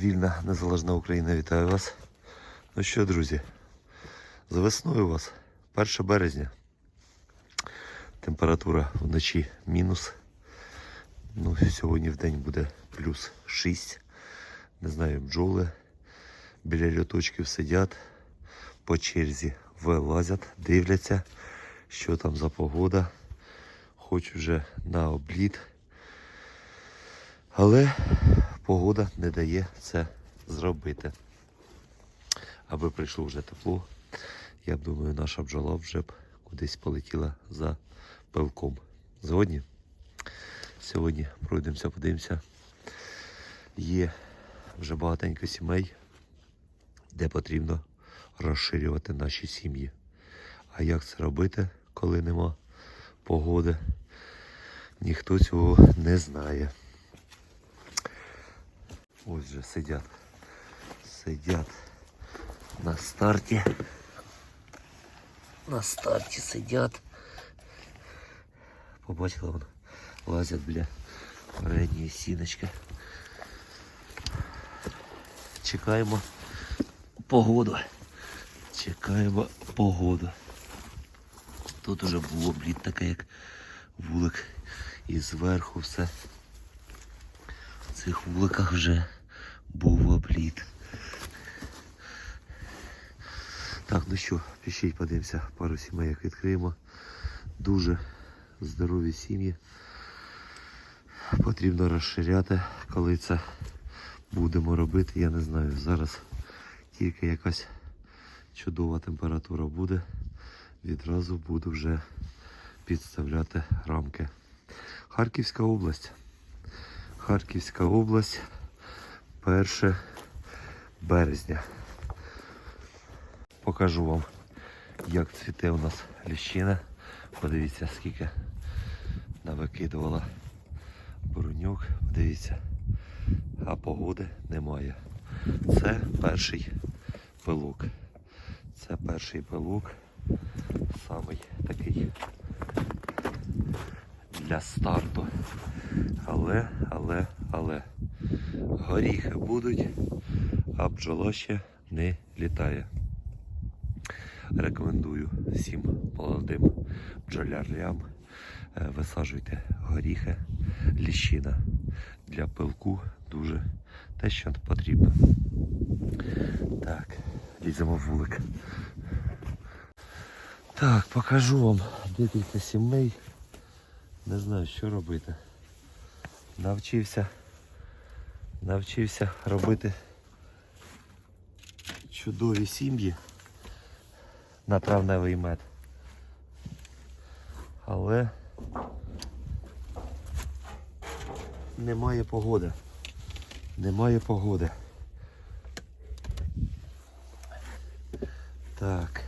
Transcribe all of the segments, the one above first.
Незалежна Україна, вітаю вас. Ну що, друзі, з весною вас 1 березня. Температура вночі мінус. Ну, сьогодні в день буде плюс 6. Не знаю, бджоли біля льоточків сидять, по черзі вилазять, дивляться, що там за погода. Хоч вже на обліт. Але погода не дає це зробити. Аби прийшло вже тепло, я б думаю, наша бджола вже б кудись полетіла за пилком. Згодні? Сьогодні пройдемося, подивимося. Є вже багатенько сімей, де потрібно розширювати наші сім'ї. А як це робити, коли нема погоди? Ніхто цього не знає. Ось же сидять. Сидять на старті. На старті сидять. Побачила вон, лазять біля передньої сіночки. Чекаємо погоду. Чекаємо погоду. Тут уже було блід таке, як вулик. І зверху все. В цих вуликах вже був обліт. Так, ну що, пішіть, подивимося, пару сімей як відкриємо. Дуже здорові сім'ї. Потрібно розширяти, коли це будемо робити, я не знаю. Зараз тільки якась чудова температура буде. Відразу буду вже підставляти рамки. Харківська область. Харківська область 1 березня. Покажу вам, як цвіте у нас ліщина. Подивіться, скільки навикидувала буруньок. Подивіться, а погоди немає. Це перший пилок. Це перший пилок, самий такий для старту. Але, але, але горіхи будуть, а бджола ще не літає. Рекомендую всім молодим бджолярям е, висаджуйте горіхи, ліщина для пилку дуже те, що потрібно. Так, ліземо вулик. Так, покажу вам декілька сімей. Не знаю, що робити. Навчився. Навчився робити чудові сім'ї на травневий мед. Але немає погоди. Немає погоди. Так.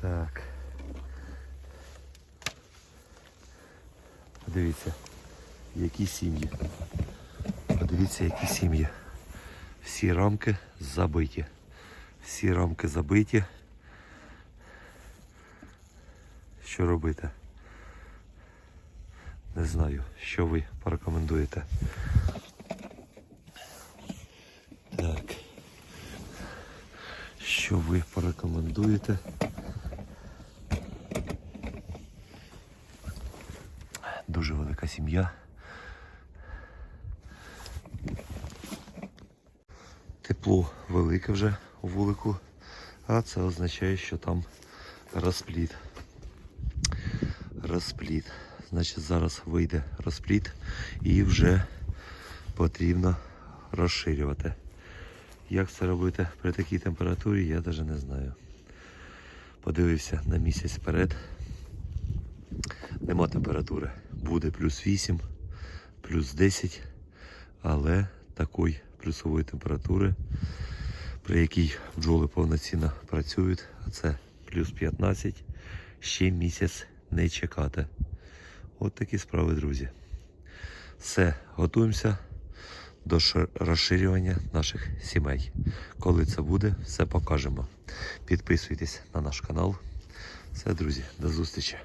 Так. Подивіться, які сім'ї. Подивіться, які сім'ї. Всі рамки забиті. Всі рамки забиті. Що робити? Не знаю, що ви порекомендуєте. Так. Що ви порекомендуєте? Дуже велика сім'я. Тепло велике вже у вулику, а це означає, що там розпліт. Розпліт. Значить, зараз вийде розпліт і вже потрібно розширювати. Як це робити при такій температурі, я навіть не знаю. Подивився на місяць вперед. Нема температури. Буде плюс 8, плюс 10, але такої плюсової температури, при якій бджоли повноцінно працюють, а це плюс 15, ще місяць не чекати. От такі справи, друзі. Все, готуємося до розширювання наших сімей. Коли це буде, все покажемо. Підписуйтесь на наш канал. Все, друзі, до зустрічі.